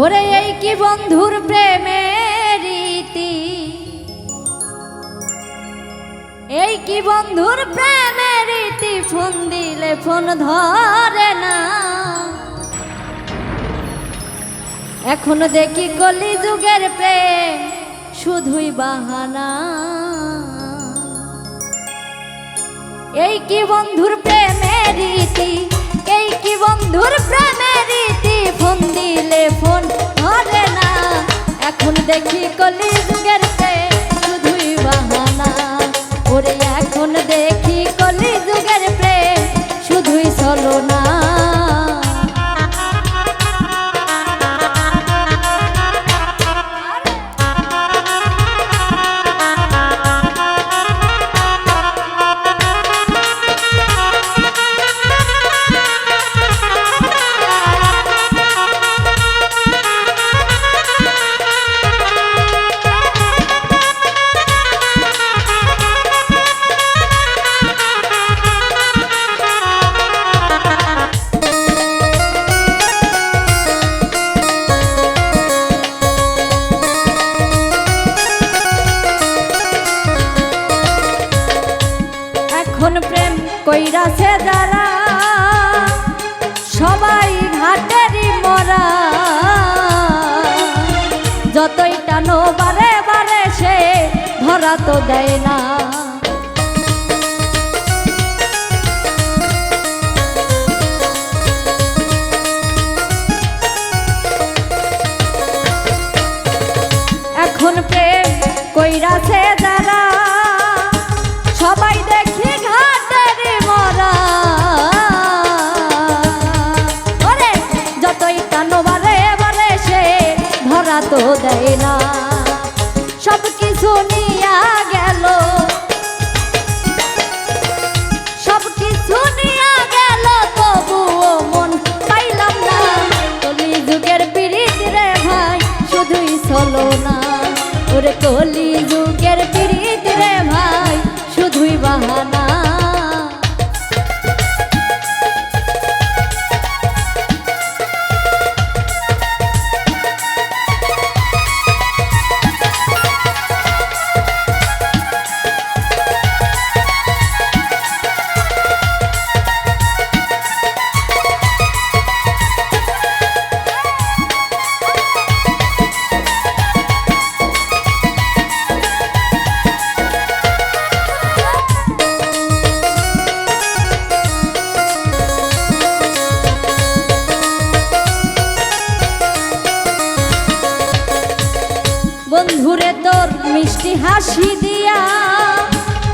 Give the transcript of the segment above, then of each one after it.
ওরে এই কি বন্ধুর প্রেমের রীতি? এই কি বন্ধুর প্রেমের রীতি? ফোন দিলে ফোন ধরে না। এখন দেখি কলি যুগের প্রেম শুধুই বাহানা। এই কি বন্ধুর প্রেমের রীতি? এই কি বন্ধুর প্রেমের রীতি? ফোন দিলে ফোন ধরে না। এখন দেখি কলি যুগের কইরাছে যারা সবাই ঘাটেরই মরা। যতই টানো বারে বারে সে ধরা তো দেয় না। না। ওরে কলি বন্ধুরে তোর মিষ্টি হাসি দিয়া,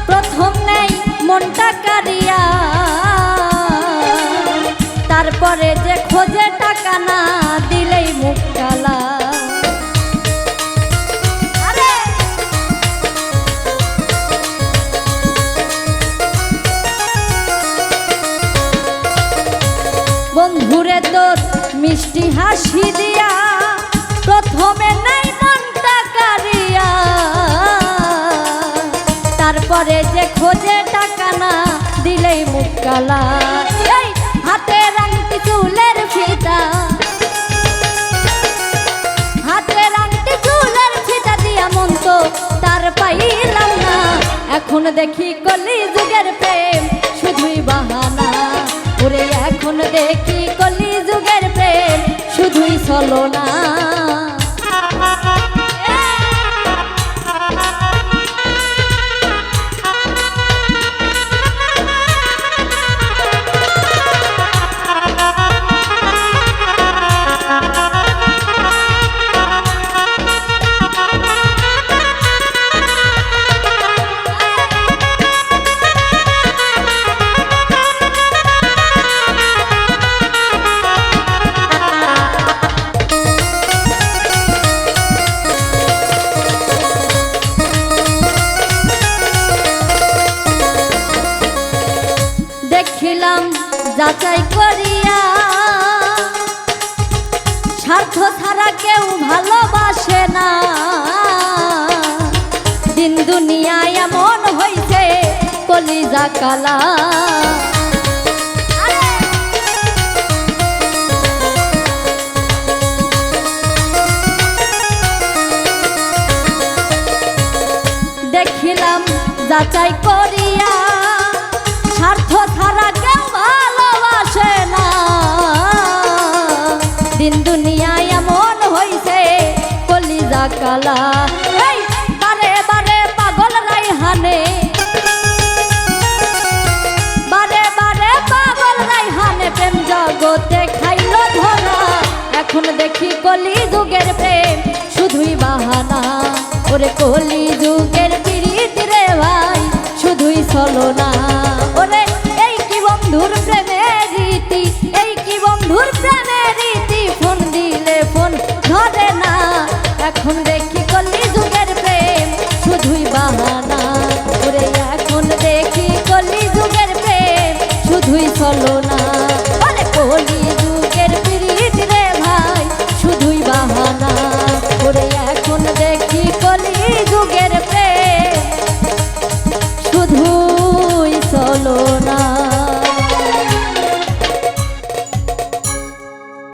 প্রথম নেই মনটা কারিয়া তারপরে যে খোঁজে টাকা না দিলেই মুখ কালা। বন্ধুরে তোর মিষ্টি হাসি দিয়া কালা চুলের ফিতা। চুলের ফিতা এখন দেখি কলি যুগের প্রেম, শুধুই বাহানা। ওরে এখন দেখি কলি যুগের প্রেম, শুধুই চলো না নাম যাচাই করিয়া। স্বার্থ ছাড়া কেউ ভালোবাসে না। দিন দুনিয়ায় এমন হইছে, কলিজা কালা। দেখিলাম, যাচাই করি কালা। বারে বারে, পাগল বারে বারে, পাগল প্রেম জগতে খাইলো ধরা। এখন দেখি কলি যুগের প্রেম, শুধুই বাহানা। ওরে কলি যুগে solo